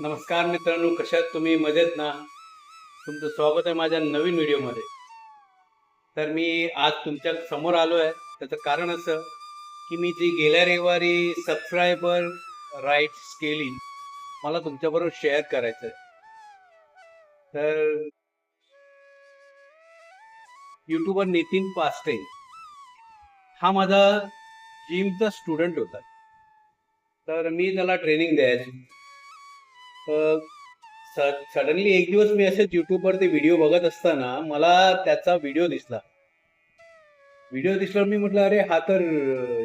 नमस्कार मित्रांनो कशात तुम्ही? मजेत ना? तुमचं स्वागत आहे माझ्या नवीन व्हिडिओमध्ये. तर मी आज तुमच्यासमोर आलो आहे. त्याचं कारण असं की मी जी गेल्या रविवारी सबस्क्रायबर राईट्स केली मला तुमच्याबरोबर शेअर करायचं आहे तर युट्यूबर नितीन पास्टे हा माझा जिमचा स्टुडंट होता. तर मी त्याला ट्रेनिंग द्यायची. सडनली एक दिवस मी असेच युट्यूबवर ते व्हिडिओ बघत असताना मला त्याचा व्हिडिओ दिसला. व्हिडिओ दिसल्यावर मी म्हटलं अरे हा तर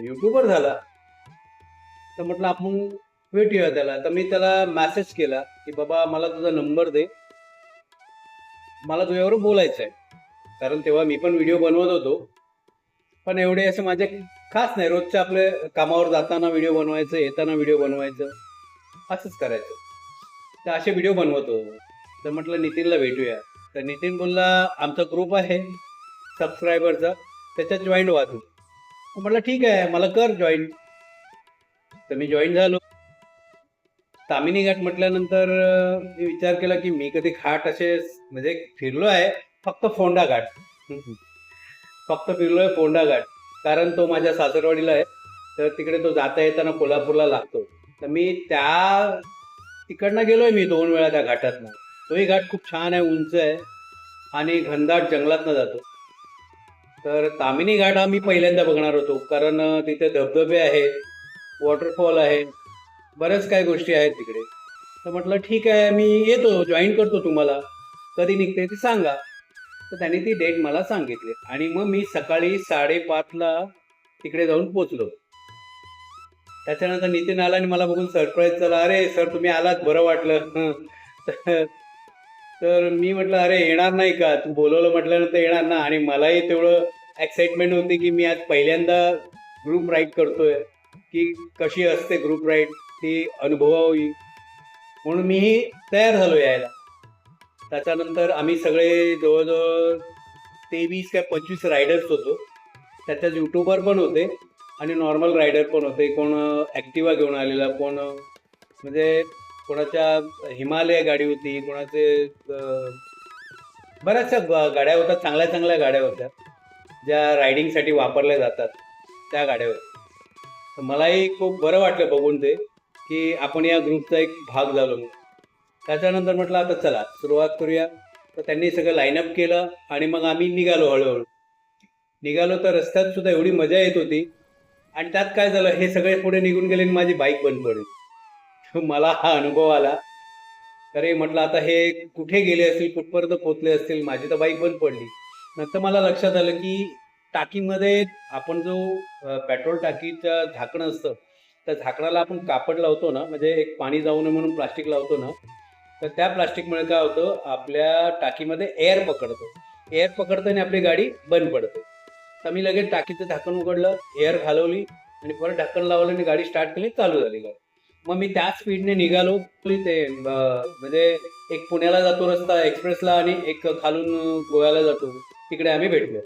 युट्यूबर झाला. तर म्हटलं आपण भेटूया त्याला. तर मी त्याला मॅसेज केला की बाबा मला तुझा नंबर दे. मला तुझ्यावर बोलायचं आहे कारण तेव्हा मी पण व्हिडिओ बनवत होतो. पण एवढे असं माझे खास नाही. रोजच्या आपल्या कामावर जाताना व्हिडिओ बनवायचं येताना व्हिडिओ बनवायचं असंच करायचं. तर असे व्हिडिओ बनवतो. तर म्हटलं नितीनला भेटूया. तर नितीन बोलला आमचा ग्रुप आहे सबस्क्रायबरचा त्याच्यात जॉईन व्हा तू म्हटलं ठीक आहे मला कर जॉईन तर मी जॉईन झालो. तामिनी घाट म्हटल्यानंतर मी विचार केला की मी कधी घाट असे म्हणजे फिरलो आहे फक्त फोंडा घाट. फक्त फिरलो आहे फोंडा घाट. कारण तो माझ्या सासरवाडीला आहे. तर तिकडे तो जाता येताना कोल्हापूरला लागतो. तर मी त्या तिकडनं गेलोय मी दोन वेळा त्या घाटातनं. तोही घाट खूप छान आहे उंच आहे आणि घनदाट जंगलातनं जातो. तर तामिनी घाट हा मी पहिल्यांदा बघणार होतो कारण तिथे धबधबे आहेत वॉटरफॉल आहे बऱ्याच काही गोष्टी आहेत तिकडे. तर म्हटलं ठीक आहे मी येतो जॉईन करतो तुम्हाला. कधी निघते ते सांगा. तर त्यांनी ती डेट मला सांगितली आणि मग मी सकाळी साडेपाचला तिकडे जाऊन पोचलो. त्याच्यानंतर नितीन आला आणि मला बघून सरप्राईज झाला. अरे सर तुम्ही आलात बरं वाटलं. तर- तर मी म्हटलं अरे येणार नाही का? तू बोलवलं म्हटल्यानंतर येणार ना? आणि मलाही तेवढं एक्साइटमेंट होती की मी आज पहिल्यांदा ग्रुप राईड करतोय. की कशी असते ग्रुप राईड ती अनुभवावी. म्हणून मीही तयार झालो यायला. त्याच्यानंतर आम्ही सगळे जवळजवळ तेवीस काय पंचवीस रायडर्स होतो. त्याच्यात युट्यूबर पण होते. आणि नॉर्मल रायडर पण होते? कोण ॲक्टिवा घेऊन आलेला कोण म्हणजे कोणाच्या हिमालय गाडी होती कोणाचे बऱ्याचशा गाड्या होत्या चांगल्या चांगल्या गाड्या होत्या ज्या रायडिंगसाठी वापरल्या जातात त्या गाड्या होत्या. तर मलाही खूप बरं वाटलं बघून ते की आपण या ग्रुपचा एक भाग झालो म्हणून. त्याच्यानंतर म्हटलं आता चला सुरुवात करूया. तर त्यांनी सगळं लाईनअप केलं आणि मग आम्ही निघालो हळूहळू. निघालो तर रस्त्यात सुद्धा एवढी मजा येत होती आणि त्यात काय झालं हे सगळे पुढे निघून गेले आणि माझी बाईक बंद पडली. मला हा अनुभव आला. अरे म्हटलं आता हे कुठे गेले असतील कुठपर्यंत पोचले असतील माझी तर बाईक बंद पडली. नंतर मला लक्षात आलं की टाकीमध्ये आपण जो पेट्रोल टाकीचं झाकणं असतं त्या झाकणाला आपण कापड लावतो ना म्हणजे एक पाणी जाऊ नये म्हणून प्लास्टिक लावतो ना तर त्या प्लास्टिकमुळे काय होतं आपल्या टाकीमध्ये एअर पकडतो. एअर पकडतं आणि आपली गाडी बंद पडते. तर मी लगेच टाकीचं झाकण उघडलं एअर घालवली आणि परत ढक्कन लावलं आणि गाडी स्टार्ट केली चालू झाली गाडी. मग मी त्याच स्पीडने निघालो ते म्हणजे एक पुण्याला जातो रस्ता एक्सप्रेसला आणि एक खालून गोव्याला जातो. तिकडे आम्ही भेटलो.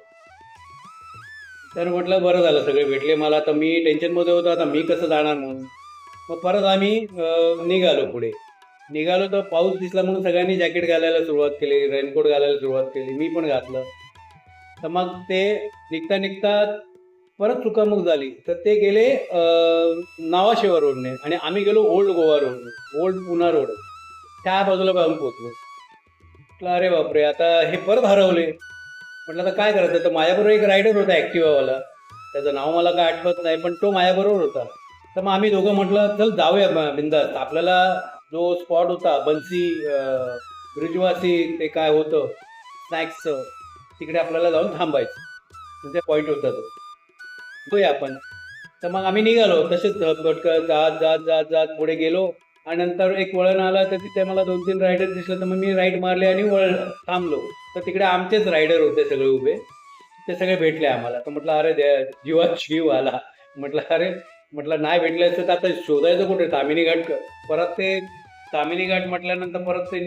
तर म्हटलं बरं झालं सगळे भेटले मला. तर मी टेन्शनमध्ये होतो आता मी कसं जाणार म्हणून. मग परत आम्ही निघालो पुढे. निघालो तर पाऊस दिसला म्हणून सगळ्यांनी जॅकेट घालायला सुरुवात केली रेनकोट घालायला सुरुवात केली. मी पण घातलं. तर मग ते निघता निघता परत चुकामुक झाली. तर ते गेले नावाशेवा रोडने आणि आम्ही गेलो old Goa road old Poona road. त्या बाजूला आम्ही पोचलो म्हटलं अरे बापरे आता हे परत हरवले. म्हटलं आता काय करायचं? तर माझ्याबरोबर एक रायडर होता ॲक्टिवावाला. त्याचं नाव मला काय आठवत नाही पण तो माझ्याबरोबर होता. तर मग आम्ही दोघं म्हटलं चल जाऊया ब- बिंदास. आपल्याला जो स्पॉट होता बन्सी ब्रिजवासी ते काय होतं? स्नॅक्सचं तिकडे आपल्याला जाऊन थांबायचं. म्हणजे पॉईंट होता तो. बघूया आपण. तर मग आम्ही निघालो. तसेच भटकत जात जात जात जात पुढे गेलो. आणि नंतर एक वळण आला तर तिथे मला दोन तीन रायडर दिसले. तर मग मी राईड मारले आणि वळ थांबलो. तर तिकडे आमचेच रायडर होते सगळे उभे. ते सगळे भेटले आम्हाला. तर म्हटलं अरे द्या जीवात जीव आला. म्हटलं अरे म्हटलं नाही भेटलं तर आता शोधायचं कुठे? तामिनी घाट परत ते तामिनी घाट म्हटल्यानंतर परत ते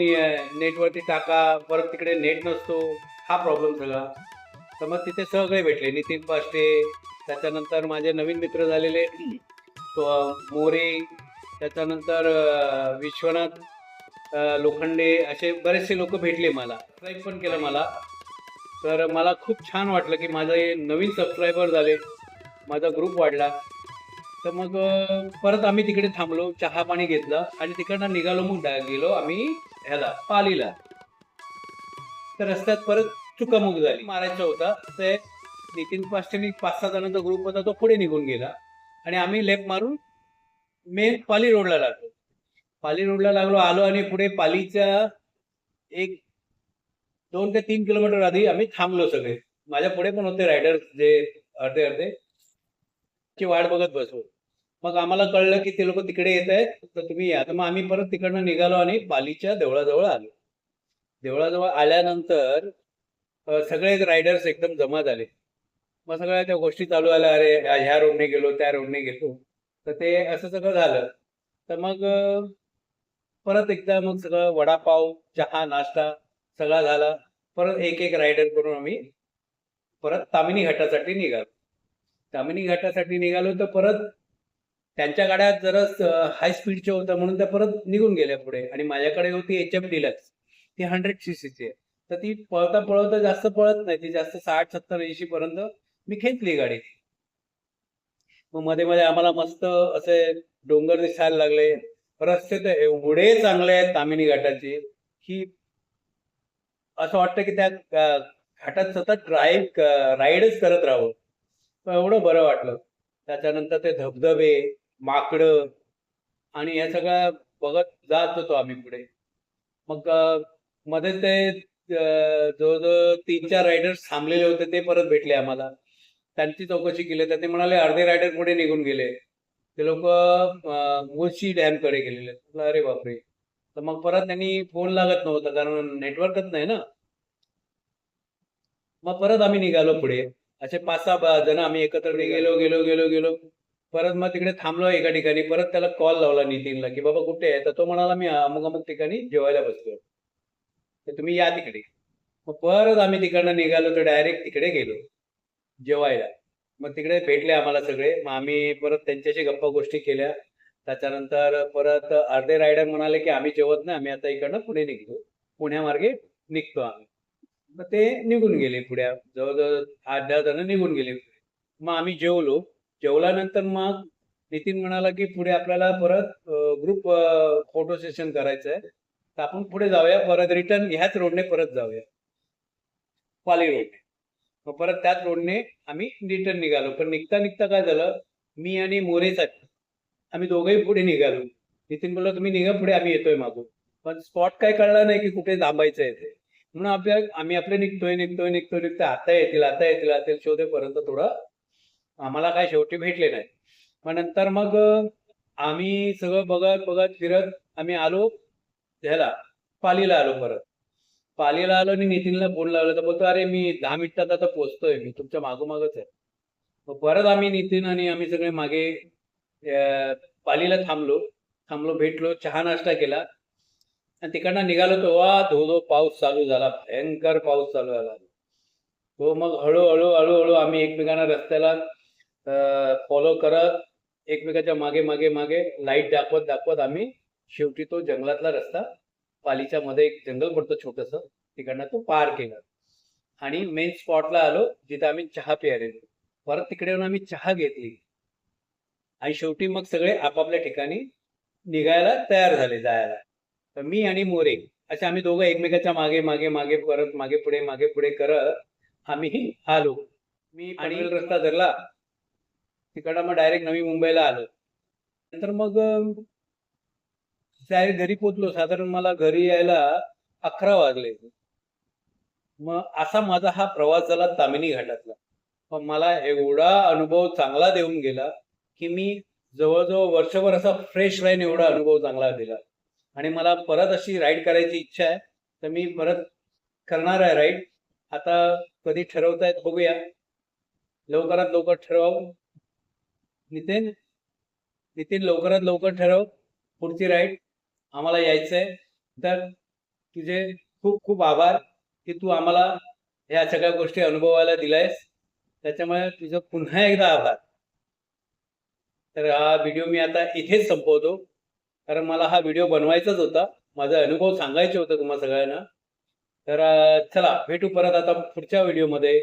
नेटवरती टाका. परत तिकडे नेट नसतो. हा प्रॉब्लेम सगळा तर मग तिथे सगळे भेटले. नितीन पाष्टे त्याच्यानंतर माझे नवीन मित्र झालेले मोरे त्याच्यानंतर विश्वनाथ लोखंडे असे बरेचसे लोक भेटले मला. सबस्क्राईब पण केलं मला. तर मला खूप छान वाटलं की माझे नवीन सबस्क्रायबर झाले. माझा ग्रुप वाढला. तर मग परत आम्ही तिकडे थांबलो चहा पाणी घेतलं आणि तिकडनं निघालो मग गेलो आम्ही ह्याला पालीला. तर रस्त्यात परत चुकामुक झाली. मारायचा होता. ते नितीन पाष्टेनी पाच सहा जणांचा ग्रुप होता तो पुढे निघून गेला. आणि आम्ही लेफ्ट मारून मेन पाली रोडला लागलो. पाली रोडला लागलो आलो आणि पुढे पालीच्या एक दोन ते तीन किलोमीटर आधी आम्ही थांबलो सगळे. माझ्या पुढे पण होते रायडर्स जे अर्धे अर्धे. ची वाट बघत बसलो. मग आम्हाला कळलं की ते लोक तिकडे येत आहेत तर तुम्ही या. तर मग आम्ही परत तिकडनं निघालो आणि पालीच्या देवळाजवळ आलो. देवळाजवळ आल्यानंतर सगळे रायडर्स एकदम जमा झाले मग सगळ्या त्या गोष्टी चालू आल्या अरे ह्या- रोडने गेलो त्या रोडने गेलो. तर ते असं सगळं झालं. तर मग परत एकदा मग सगळं वडापाव चहा नाश्ता सगळा झाला. परत एक एक रायडर करून आम्ही परत तामिनी घाटासाठी निघालो. तामिनी घाटासाठी निघालो तर परत त्यांच्या गाड्या जरा हाय स्पीडच्या होत्या म्हणून त्या परत निघून गेल्या पुढे. आणि माझ्याकडे होती एच एफ डिलक्स ती हंड्रेड सी सीची आहे. तर ती पळता पळवता जास्त पळत नाही ती जास्त साठ सत्तर ऐंशी पर्यंत मी खेचली गाडी मग मध्ये मध्ये आम्हाला मस्त असे डोंगर दिसायला लागले. रस्ते तर एवढे चांगले आहेत तामिनी घाटाचे की असं वाटतं की त्या घाटात सतत ड्राईव्ह राईडच करत राहावं. तर एवढं बरं वाटलं. त्याच्यानंतर ते धबधबे माकडं आणि या सगळ्या बघत जात होतो आम्ही पुढे. मग मध्ये ते अं, जवळजवळ तीन चार रायडर्स थांबलेले होते ते परत भेटले आम्हाला. त्यांची चौकशी केली तर ते म्हणाले अर्धे रायडर पुढे निघून गेले. ते लोक मुळशी डॅमकडे गेलेले अरे बापरे. तर मग परत त्यांनी फोन लागत नव्हता कारण नेटवर्कच नाही ना. मग परत आम्ही निघालो पुढे. असे पाच सहा जण आम्ही एकत्र गेलो गेलो गेलो गेलो. परत मग तिकडे थांबलो एका ठिकाणी. परत त्याला कॉल लावला नितीनला की बाबा कुठे आहे? तर तो म्हणाला मी अमुक अमुक ठिकाणी जेवायला बसलो तर तुम्ही या तिकडे. मग परत आम्ही तिकडनं निघालो तर डायरेक्ट तिकडे गेलो. जेवायला. मग तिकडे भेटले आम्हाला सगळे. मग आम्ही परत त्यांच्याशी गप्पा गोष्टी केल्या. त्याच्यानंतर परत अर्धे रायडर म्हणाले की आम्ही जेवत नाही. आम्ही आता इकडनं पुणे निघतो. पुण्यामार्गे निघतो आम्ही. मग ते निघून गेले पुढे जवळजवळ आठ दहा जण निघून गेले. मग आम्ही जेवलो. जेवल्यानंतर मग नितीन म्हणाला की पुढे आपल्याला परत ग्रुप फोटो सेशन करायचं आहे तर आपण पुढे जाऊया. परत रिटर्न ह्याच रोडने परत जाऊया. पाली रोडने मग परत त्याच रोडने आम्ही रिटर्न निघालो. पण निघता निघता काय झालं? मी आणि मोरेसाठी आम्ही दोघंही पुढे निघालो. नितीन बोलला तुम्ही निघा पुढे आम्ही येतोय मागून. पण स्पॉट काय कळला नाही की कुठे थांबायचं आहे ते. म्हणून आपल्या आम्ही आपले निघतोय निघतोय निघतोय निघतोय. आता येतील आता येतील आता येतील. शोधेपर्यंत थोडं आम्हाला काय शेवटी भेटले नाही. मग नंतर मग आम्ही सगळं बघत बघत फिरत आम्ही आलो. त्याला पालीला आलो परत. पालीला आलो आणि नितीनला फोन लावला. तर बोलतो अरे मी दहा मिनिटात आता पोहोचतोय. मी तुमच्या मागोमागच आहे. मग परत आम्ही नितीन आणि आम्ही सगळे मागे पालीला थांबलो. थांबलो भेटलो चहा नाश्ता केला. आणि तिकडनं निघालो तो वा धो धो पाऊस चालू झाला. भयंकर पाऊस चालू झाला. तो मग हळूहळू हळूहळू आम्ही एकमेकांना रस्त्याला फॉलो करत एकमेकाच्या मागे मागे मागे लाइट दाखवत दाखवत आम्ही शेवटी तो जंगलातला रस्ता पालीच्या मध्ये एक जंगल पडतं छोटस तिकडनं तो पार केला. आणि मेन स्पॉटला आलो जिथे आम्ही चहा प्यायला. परत तिकडे येऊन आम्ही चहा घेतली. आणि शेवटी मग सगळे आपापल्या ठिकाणी निघायला तयार झाले जायला. तर मी आणि मोरे असे आम्ही दोघं एकमेकाच्या मागे मागे मागे परत मागे पुढे मागे पुढे करत आम्ही आलो. मी पनवेल रस्ता धरला तिकडं मग डायरेक्ट नवी मुंबईला आलो. नंतर मग त्यावेळी घरी पोचलो साधारण मला घरी यायला अकरा वाजले. मग असा माझा हा प्रवास झाला तामिनी घाटातला. पण मला एवढा अनुभव चांगला देऊन गेला की मी जवळजवळ वर्षभर असा फ्रेश राहीन एवढा अनुभव चांगला दिला. आणि मला परत अशी राईड करायची इच्छा आहे. तर मी परत करणार आहे राईड आता कधी ठरवतायत बघूया. लवकरात लवकर ठरव. नितीन नितीन लवकरात लवकर ठरव पुढची राईड आम्हाला यायचंय. तर तुझे खूप खूप आभार की तू आम्हाला ह्या सगळ्या गोष्टी अनुभवायला दिलायस. त्याच्यामुळे तुझं पुन्हा एकदा आभार. तर हा व्हिडिओ मी आता इथेच संपवतो. कारण मला हा व्हिडिओ बनवायचाच होता. माझा अनुभव सांगायचे होते तुम्हाला सगळ्यांना. तर चला भेटू परत आता पुढच्या व्हिडिओमध्ये